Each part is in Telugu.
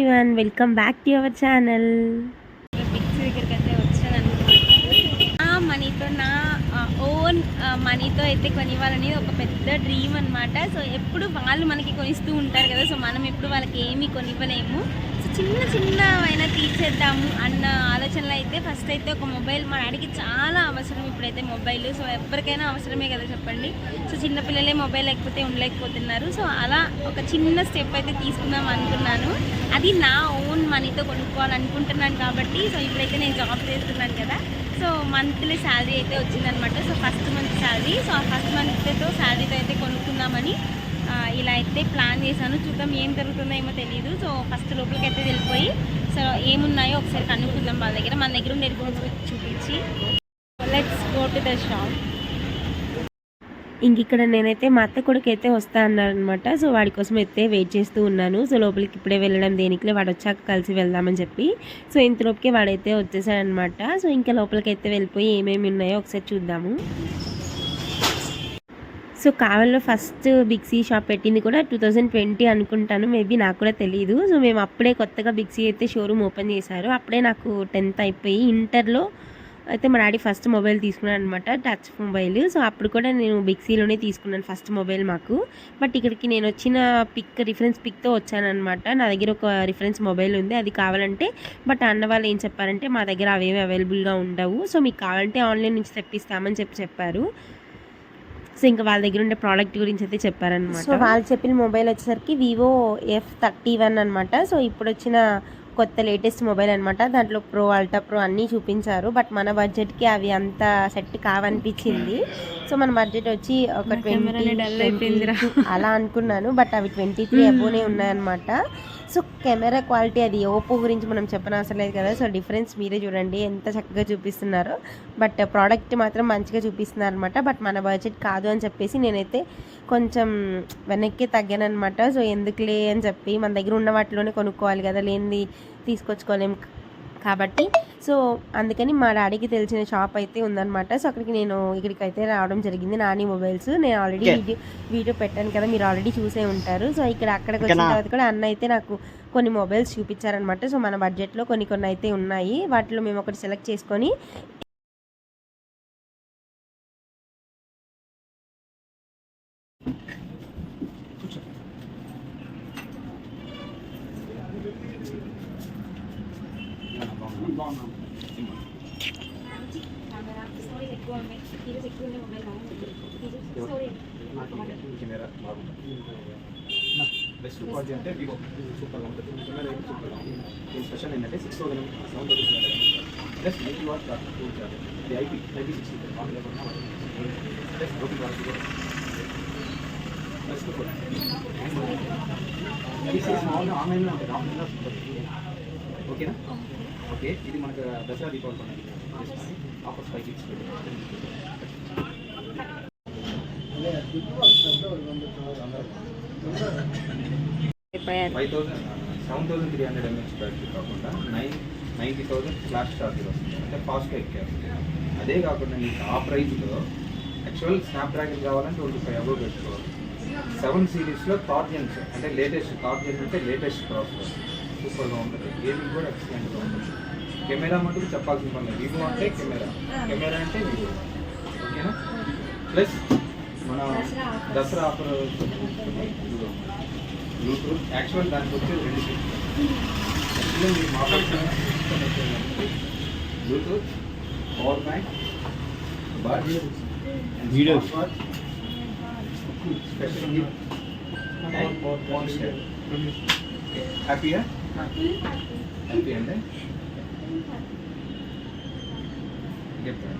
Everyone welcome back to our channel. Biggs దగ్గరికి అయితే వచ్చాను ఆ మనీతో నా ఓన్ మనీతో అయితే కొనివ్వాలనేది ఒక పెద్ద డ్రీమ్ అన్నమాట. సో ఎప్పుడు వాళ్ళు మనకి కొనిస్తూ ఉంటారు కదా సో మనం ఎప్పుడు వాళ్ళకి ఏమీ కొనివ్వలేము. చిన్న చిన్నవైనా తీసేద్దాము అన్న ఆలోచనలో అయితే ఫస్ట్ అయితే ఒక మొబైల్ మా డాడీకి చాలా అవసరం ఇప్పుడైతే మొబైల్ సో ఎవరికైనా అవసరమే కదా చెప్పండి. సో చిన్నపిల్లలే మొబైల్ లేకపోతే ఉండలేకపోతున్నారు. సో అలా ఒక చిన్న స్టెప్ అయితే తీసుకుందాం అనుకున్నాను. అది నా ఓన్ మనీతో కొనుక్కోవాలనుకుంటున్నాను కాబట్టి సో ఇప్పుడైతే నేను జాబ్ చేస్తున్నాను కదా. సో మంత్లీ శాలరీ అయితే వచ్చిందనమాట so first month salary so ఆ ఫస్ట్ మంత్తో శాలరీతో అయితే కొనుక్కుందామని ఇలా అయితే ప్లాన్ చేశాను. చూద్దాం ఏం జరుగుతుందో ఏమో తెలియదు సో ఫస్ట్ లోపలికి అయితే వెళ్ళిపోయి సో ఏమున్నాయో ఒకసారి కనుక్కుందాం వాళ్ళ దగ్గర. మన దగ్గర ఉండే చూపించి. Let's go to the shop ఇంక ఇక్కడ నేనైతే మా అత్త కొడుకు అయితే వస్తా అన్నారనమాట సో వాడి కోసం అయితే వెయిట్ చేస్తూ ఉన్నాను. సో లోపలికి ఇప్పుడే వెళ్ళడం దేనికిలే వాడు వచ్చాక కలిసి వెళ్దామని చెప్పి. సో ఇంతలోపుకే వాడైతే వచ్చేసాడనమాట సో ఇంకా లోపలికి అయితే వెళ్ళిపోయి ఏమేమి ఉన్నాయో ఒకసారి చూద్దాము. సో కావల్లో ఫస్ట్ బిగ్సీ షాప్ పెట్టింది కూడా టూ థౌజండ్ ట్వంటీ అనుకుంటాను. మేబీ నాకు కూడా తెలియదు సో మేము అప్పుడే కొత్తగా బిగ్సీ అయితే షోరూమ్ ఓపెన్ చేశారు. అప్పుడే నాకు టెన్త్ అయిపోయి ఇంటర్లో అయితే మా డాడీ ఫస్ట్ మొబైల్ తీసుకున్నాను అనమాట టచ్ మొబైల్ సో అప్పుడు కూడా నేను బిగ్సీలోనే తీసుకున్నాను ఫస్ట్ మొబైల్ మాకు. బట్ ఇక్కడికి నేను వచ్చిన పిక్ రిఫరెన్స్ పిక్తో వచ్చానమాట నా దగ్గర ఒక రిఫరెన్స్ మొబైల్ ఉంది అది కావాలంటే. బట్ అన్న వాళ్ళు ఏం చెప్పారంటే మా దగ్గర అవేమి అవైలబుల్గా ఉండవు. సో మీకు కావాలంటే ఆన్లైన్ నుంచి తెప్పిస్తామని చెప్పి చెప్పారు. సో ఇంకా వాళ్ళ దగ్గర ఉండే ప్రోడక్ట్ గురించి అయితే చెప్పారనమాట సో వాళ్ళు చెప్పిన మొబైల్ వచ్చేసరికి వివో ఎఫ్ థర్టీ వన్ అనమాట సో ఇప్పుడు వచ్చిన కొత్త లేటెస్ట్ మొబైల్ అనమాట దాంట్లో ప్రో అల్టా ప్రో అన్నీ చూపించారు. బట్ మన బడ్జెట్కి అవి అంత సెట్ కావనిపించింది. సో మన బడ్జెట్ వచ్చి ఒక. ట్వంటీ అలా అనుకున్నాను. బట్ అవి ట్వంటీ త్రీ అబోనే ఉన్నాయన్నమాట. సో కెమెరా క్వాలిటీ అది ఓపో గురించి మనం చెప్పనవసరం లేదు కదా. సో డిఫరెన్స్ మీరే చూడండి. ఎంత చక్కగా చూపిస్తున్నారో. బట్ ప్రోడక్ట్ మాత్రం మంచిగా చూపిస్తున్నారు అనమాట బట్ మన బడ్జెట్ కాదు అని చెప్పేసి నేనైతే కొంచెం వెనక్కి తగ్గానమాట సో ఎందుకులే అని చెప్పి మన దగ్గర ఉన్న వాటిలోనే కొనుక్కోవాలి కదా. లేనిది తీసుకొచ్చుకోలేం. కాబట్టి సో అందుకని మా డాడీకి తెలిసిన షాప్ అయితే ఉందన్నమాట. సో అక్కడికి నేను ఇక్కడికి అయితే రావడం జరిగింది. నాని మొబైల్స్. నేను ఆల్రెడీ వీడియో వీడియో పెట్టాను కదా మీరు ఆల్రెడీ చూసే ఉంటారు. సో ఇక్కడ అక్కడికి వచ్చిన తర్వాత కూడా అన్న అయితే నాకు కొన్ని మొబైల్స్ చూపించారనమాట సో మన బడ్జెట్లో కొన్ని కొన్ని అయితే ఉన్నాయి. వాటిలో మేము ఒకటి సెలెక్ట్ చేసుకొని కెమెరా బాగుంటుంది బెస్ట్ క్వాలిటీ అంటే వివో సూపర్గా ఉంటుంది కెమెరా సూపర్గా ఉంటుంది దీని స్పెషల్ ఏంటంటే six thousand seven thousand plus ninety watt two charge ఇది IP IP sixty plus OP watt plus two ఆన్లైన్లో ఉంటుంది ఆన్లైన్లో ఓకేనా? ఓకే ఇది మనకు దసరా దీపావళి పండుగ. Offers five five thousand seven thousand three hundred mAh battery కాకుండా nine ninety thousand flash charger వస్తుంది. అంటే ఫాస్ట్గా ఎక్కారు అదే కాకుండా మీకు ఆ ప్రైస్లో యాక్చువల్ స్నాప్డ్రాగన్ కావాలంటే ట్వంటీ ఫైవ్ అవర్ పెట్టుకోవాలి. సెవెన్ సిరీస్లో థాట్ అంటే లేటెస్ట్ థాట్ అంటే లేటెస్ట్ ప్రాసెస్ సూపర్గా ఉంటుంది. గేమింగ్ కూడా ఎక్సలెంట్గా ఉంటుంది. కెమెరా మటుకు చెప్పాల్సిన పని లేదు. వివో అంటే కెమెరా. కెమెరా అంటే వివో ఓకేనా? ప్లస్ మన దసరా ఆఫర్ బ్లూటూత్ యాక్చువల్ దానికి వచ్చేది రెండు యాక్చువల్లీ మీరు మాట్లాడుతున్న Bluetooth power bank bud video special హ్యాపీయా హ్యాపీ అంటే చెప్తాను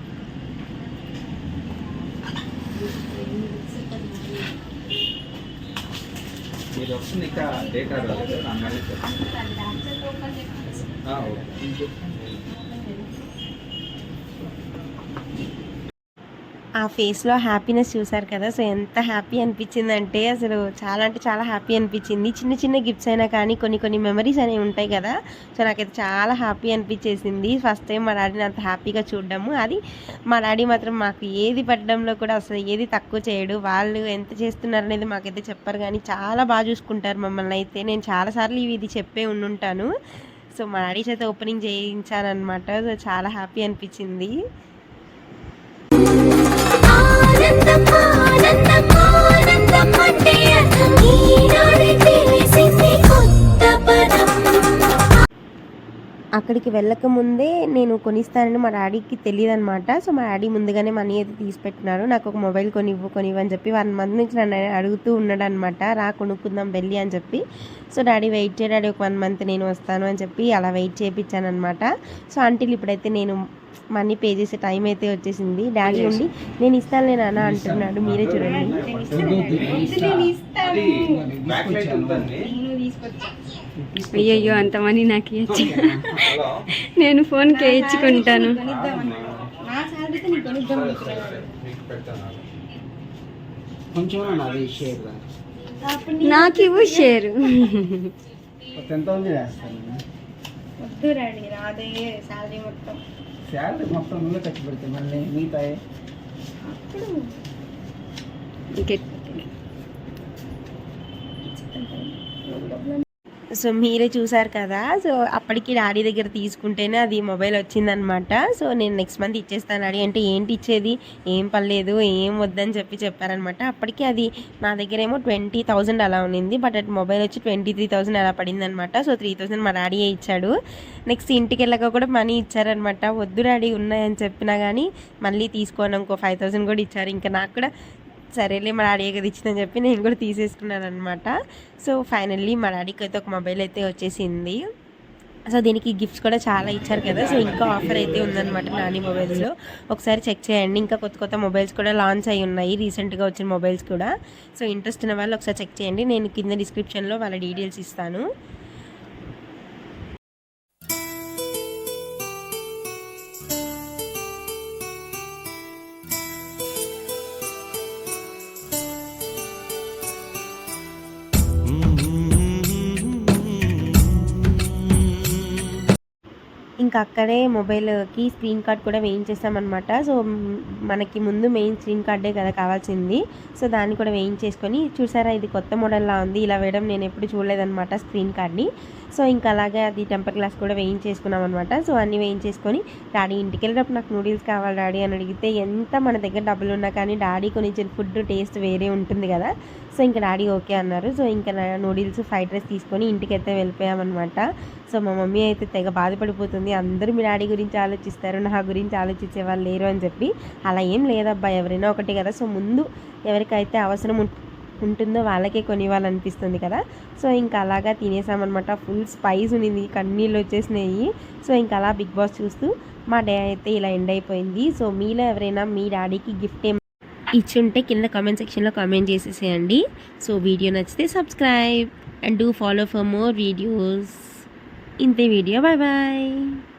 మీరు వస్తుంది ఇంకా డేటా రాలేదు నా మేనేజ్ ఓకే ఆ ఫేస్లో హ్యాపీనెస్ చూసారు కదా సో ఎంత హ్యాపీ అనిపించింది అంటే అసలు చాలా అంటే చాలా హ్యాపీ అనిపించింది. చిన్న చిన్న గిఫ్ట్స్ అయినా కానీ కొన్ని కొన్ని మెమరీస్ అనేవి ఉంటాయి కదా సో నాకైతే చాలా హ్యాపీ అనిపించేసింది. ఫస్ట్ టైం మా డాడీని అంత హ్యాపీగా చూడడము. అది మా డాడీ మాత్రం మాకు ఏది పెట్టడంలో కూడా అసలు ఏది తక్కువ చేయడు. వాళ్ళు ఎంత చేస్తున్నారు అనేది మాకైతే చెప్పరు కానీ చాలా బాగా చూసుకుంటారు మమ్మల్ని అయితే. నేను చాలాసార్లు ఇవి ఇది చెప్పే ఉండుంటాను. సో మా డాడీ చేత ఓపెనింగ్ చేయించానమాట సో చాలా హ్యాపీ అనిపించింది. అక్కడికి వెళ్ళక ముందే నేను కొనిస్తానని మా డాడీకి తెలియదు అనమాట సో మా డాడీ ముందుగానే మనీ అయితే తీసిపెట్టినారు. నాకు ఒక మొబైల్ కొనివ్వు కొనివ్వు అని చెప్పి వన్ మంత్ నుంచి నన్ను అడుగుతూ ఉన్నాడు అనమాట రా కొనుక్కుందాం వెళ్ళి అని చెప్పి. సో డాడీ వెయిట్ చేయ డాడీ ఒక వన్ మంత్ నేను వస్తాను అని చెప్పి అలా వెయిట్ చేయించాను అనమాట సో అంటిల్ ఇప్పుడైతే నేను మనీ పే చేసే టైం అయితే వచ్చేసింది. డాడీ ఉండి నేను ఇస్తానులే నాన్న అంటున్నాడు. మీరే చూడండి. అయ్యయ్యో అంత మనీ నాకు ఇచ్చి నేను ఫోన్కి ఇచ్చుకుంటాను. మీకు పెడతాను కొంచెం అది షేర్ నాకు ఇవ్వు షేర్ వద్దు డాడీ రాదే శాలరీ మొత్తం. శాలరీ మొత్తం నువ్వే ఖర్చు పెడితే మళ్ళీ మిగతా సో మీరే చూసారు కదా సో అప్పటికి డాడీ దగ్గర తీసుకుంటేనే అది మొబైల్ వచ్చిందనమాట. సో నేను నెక్స్ట్ మంత్ ఇచ్చేస్తాను డాడీ. అంటే ఏంటి ఇచ్చేది? ఏం పర్లేదు ఏం వద్దని చెప్పి చెప్పారనమాట. అప్పటికి అది నా దగ్గర ఏమో ట్వంటీ థౌజండ్ అలా ఉన్నింది బట్ అటు మొబైల్ వచ్చి ట్వంటీ త్రీ థౌసండ్ అలా పడింది అనమాట సో త్రీ థౌసండ్ మా డాడీయే ఇచ్చాడు. నెక్స్ట్ ఇంటికి వెళ్ళక కూడా మనీ ఇచ్చారనమాట. వద్దు డాడీ ఉన్నాయని చెప్పినా కానీ మళ్ళీ తీసుకోను ఇంకో ఫైవ్ థౌసండ్ కూడా ఇచ్చారు. ఇంకా నాకు కూడా సరేలే మా డాడీ కదా ఇచ్చిందని చెప్పి నేను కూడా తీసేసుకున్నాను అనమాట సో ఫైనల్లీ మా డాడీకి అయితే ఒక మొబైల్ అయితే వచ్చేసింది. సో దీనికి గిఫ్ట్స్ కూడా చాలా ఇచ్చారు కదా సో ఇంకా ఆఫర్ అయితే ఉందన్నమాట నాని మొబైల్స్లో. ఒకసారి చెక్ చేయండి ఇంకా కొత్త కొత్త మొబైల్స్ కూడా లాంచ్ అయి ఉన్నాయి రీసెంట్గా వచ్చిన మొబైల్స్ కూడా. సో ఇంట్రెస్ట్ ఉన్న వాళ్ళు ఒకసారి చెక్ చేయండి నేను కింద డిస్క్రిప్షన్లో వాళ్ళ డీటెయిల్స్ ఇస్తాను. ఇంకా అక్కడే మొబైల్కి స్క్రీన్ కార్డ్ కూడా వేయించేస్తామన్నమాట సో మనకి ముందు మెయిన్ స్క్రీన్ కార్డే కదా కావాల్సింది. సో దాన్ని కూడా వేయించేసుకొని చూసారా ఇది కొత్త మోడల్లా ఉంది. ఇలా వేయడం నేను ఎప్పుడు చూడలేదన్నమాట స్క్రీన్ కార్డ్ని. సో ఇంకా అలాగే అది టెంపర్ గ్లాస్ కూడా వేయించేసుకున్నాం అనమాట సో అన్నీ వేయించేసుకొని డాడీ ఇంటికి వెళ్ళేటప్పుడు నాకు నూడిల్స్ కావాలి డాడీ అని అడిగితే ఎంత మన దగ్గర డబ్బులు ఉన్నా కానీ డాడీ కొనిచ్చిన ఫుడ్ టేస్ట్ వేరే ఉంటుంది కదా. సో ఇంకా డాడీ ఓకే అన్నారు. సో ఇంకా నూడిల్స్ ఫ్రైడ్ రైస్ తీసుకొని ఇంటికి అయితే వెళ్ళిపోయామన్నమాట. సో మా మమ్మీ అయితే తెగ బాధపడిపోతుంది. అందరూ మీ డాడీ గురించి ఆలోచిస్తారు నా గురించి ఆలోచించే వాళ్ళు లేరు అని చెప్పి. అలా ఏం లేదబ్బా ఎవరైనా ఒకటే కదా. సో ముందు ఎవరికైతే అవసరం ఉంటుందో వాళ్ళకే కొనివ్వాలనిపిస్తుంది కదా. సో ఇంకా అలాగా తినేసామన్నమాట. ఫుల్ స్పైస్ ఉన్నింది కన్నీళ్ళు వచ్చేసినాయి. సో ఇంకా అలా బిగ్ బాస్ చూస్తూ మా డే అయితే ఇలా ఎండ్ అయిపోయింది. సో మీలో ఎవరైనా మీ డాడీకి గిఫ్ట్ ఏం ఇచ్చుంటే కింద కామెంట్ సెక్షన్లో కామెంట్ చేసేసేయండి. సో వీడియో నచ్చితే subscribe and do follow for more videos. ఇంతే వీడియో. Bye bye.